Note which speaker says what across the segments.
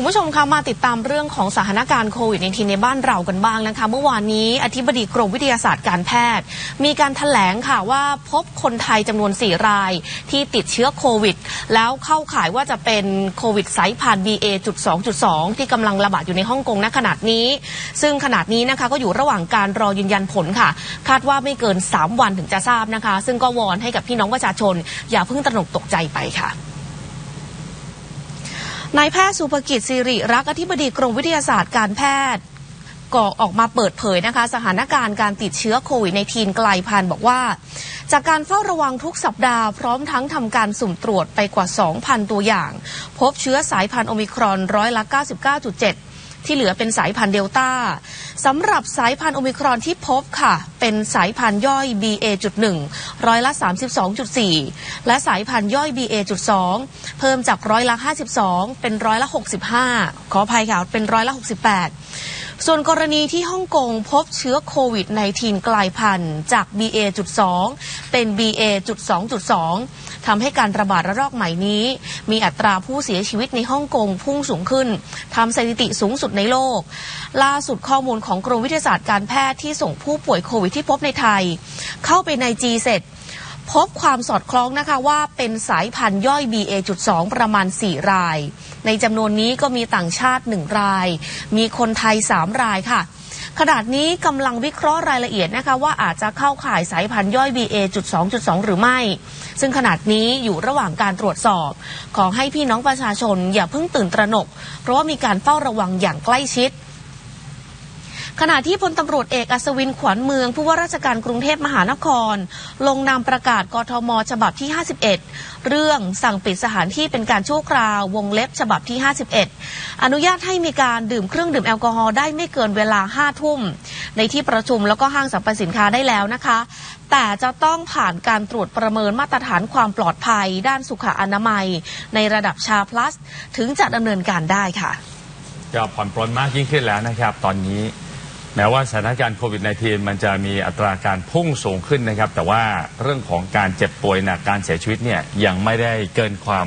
Speaker 1: คุณผู้ชมคะมาติดตามเรื่องของสถานการณ์โควิด -19 ในบ้านเรากันบ้างนะคะ เมื่อวานนี้อธิบดีกรมวิทยาศาสตร์การแพทย์ มีการถแถลงค่ะว่าพบคนไทยจำนวน 4 รายที่ติดเชื้อโควิด แล้วเข้าข่ายว่าจะเป็นโควิดสายพันธุ์ BA.2.2 ที่กำลังระบาดอยู่ในฮ่องกงณขณะนี้ ซึ่งขณะนี้นะคะก็อยู่ระหว่างการรอยืนยันผลค่ะ คาดว่าไม่เกิน 3 วันถึงจะทราบนะคะ ซึ่งก็วอนให้กับพี่น้องประชาชน อย่าเพิ่งตระหนกตกใจไปค่ะ นายแพทย์สุภกิจสิริรักอธิบดีกรมวิทยาศาสตร์การแพทย์ก็ออกมาเปิดเผยนะคะ สถานการณ์การติดเชื้อโควิดในทีนกลพันบอกว่า จากการเฝ้าระวังทุกสัปดาห์พร้อมทั้งทำการสุ่มตรวจไปกว่า 2,000 ตัวอย่าง พบเชื้อสายพันธุ์โอมิครอนร้อยละ 99.7 ที่เหลือเป็นสายพันธุ์เดลต้าสำหรับสายพันธุ์โอมิครอนที่พบค่ะ เป็นสายพันธุ์ย่อย BA.1 ร้อยละ 32.4 และสายพันธุ์ย่อย BA.2 เพิ่มจากร้อยละ 52 เป็นร้อยละ 65 ขออภัยค่ะเป็นร้อยละ 68ส่วนกรณีที่ฮ่องกงพบเชื้อโควิดในทีนกลายพันธุ์จาก BA.2 เป็น BA.2.2 ทำให้การระบาดระลอกใหม่นี้ มีอัตราผู้เสียชีวิตในฮ่องกงพุ่งสูงขึ้นทำสถิติสูงสุดในโลก ล่าสุดข้อมูลของกรมวิทยาศาสตร์การแพทย์ที่ส่งผู้ป่วยโควิดที่พบในไทย เข้าไปในจีเสร็จพบความสอดคล้องนะคะว่าเป็นสายพันธุ์ย่อย BA.2 ประมาณ 4 ราย ในจำนวนนี้ก็มีต่างชาติ 1 ราย มีคนไทย 3 รายค่ะขนาดนี้กำลังวิเคราะห์รายละเอียดนะคะว่าอาจจะเข้าข่ายสายพันธุ์ย่อย BA.2.2 หรือไม่ ซึ่งขนาดนี้อยู่ระหว่างการตรวจสอบ ขอให้พี่น้องประชาชนอย่าเพิ่งตื่นตระหนก เพราะว่ามีการเฝ้าระวังอย่างใกล้ชิด ขณะที่พลตำรวจเอกอัศวินขวัญเมือง ผู้ว่าราชการกรุงเทพมหานคร ลงนามประกาศกทม ฉบับที่ 51 เรื่องสั่งปิดสถานที่เป็นการชั่วคราววงเล็บฉบับที่ 51 อนุญาตให้มีการดื่มเครื่องดื่มแอลกอฮอล์ได้ไม่เกินเวลา 5 ทุ่ม ในที่ประชุมแล้วก็ห้างสรรพสินค้าได้แล้วนะคะ แต่จะต้องผ่านการตรวจประเมินมาตรฐานความปลอดภัย ด้านสุขอนามัย ในระดับชาพลัส ถึงจะดำเนินการได้ค่ะ
Speaker 2: ก็ผ่อนปลนมากยิ่งขึ้นแล้วนะครับ ตอนนี้ แม้ว่าสถานการณ์โควิด -19 มันจะมีอัตราการพุ่งสูงขึ้นนะครับ แต่ว่าเรื่องของการเจ็บป่วยหนักการเสียชีวิตเนี่ยยังไม่ได้เกินความ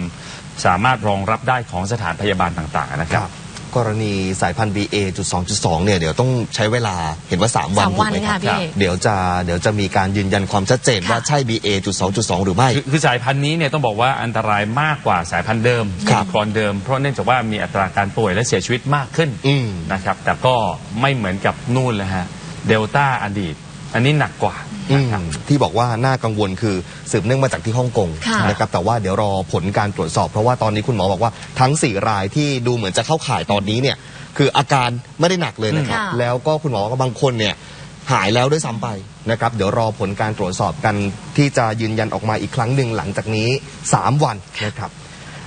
Speaker 2: สามารถรองรับได้ของสถานพยาบาลต่างๆนะครับ
Speaker 3: กรณีสายพันธุ์ BA.2.2 เนี่ยเดี๋ยวต้องใช้เวลาเห็นว่า 3 วัน
Speaker 1: สามวัน
Speaker 3: ถูกไหมครับ
Speaker 1: ค่ะพี่
Speaker 3: เดี๋ยวจะเดี๋ยวจะมีการยืนยันความชัดเจนว่าใช่ BA.2.2 หรือไม่
Speaker 2: คือคือสายพันธุ์นี้เนี่ยต้องบอกว่าอันตรายมากกว่าสายพันธุ์เดิม
Speaker 3: ครับ
Speaker 2: โอมิครอนเดิม เพราะเนื่องจากว่ามีอัตราการป่วยและเสียชีวิตมากขึ้น
Speaker 3: อืม
Speaker 2: นะครับ แต่ก็ไม่เหมือนกับนู่นเลยฮะเดลต้าอดีต อันนี้หนักกว่า
Speaker 3: อื
Speaker 2: นะ
Speaker 3: ม
Speaker 2: ครับ
Speaker 3: ที่บอกว่าน่ากังวลคือสืบเนื่องมาจากที่ฮ่องกง
Speaker 1: ค่ะ
Speaker 3: นะครับแต่ว่าเดี๋ยวรอผลการตรวจสอบ เพราะว่าตอนนี้คุณหมอบอกว่าทั้ง 4 รายที่ดูเหมือนจะเข้าข่ายตอนนี้เนี่ยคืออาการไม่ได้หนักเลยนะครับ
Speaker 1: ค่ะ
Speaker 3: แล้วก็คุณหมอก็บางคนเนี่ยหายแล้วด้วยซ้ำไปนะครับ เดี๋ยวรอผลการตรวจสอบกันที่จะยืนยันออกมาอีกครั้งหนึ่งหลังจากนี้ 3 วันนะครับ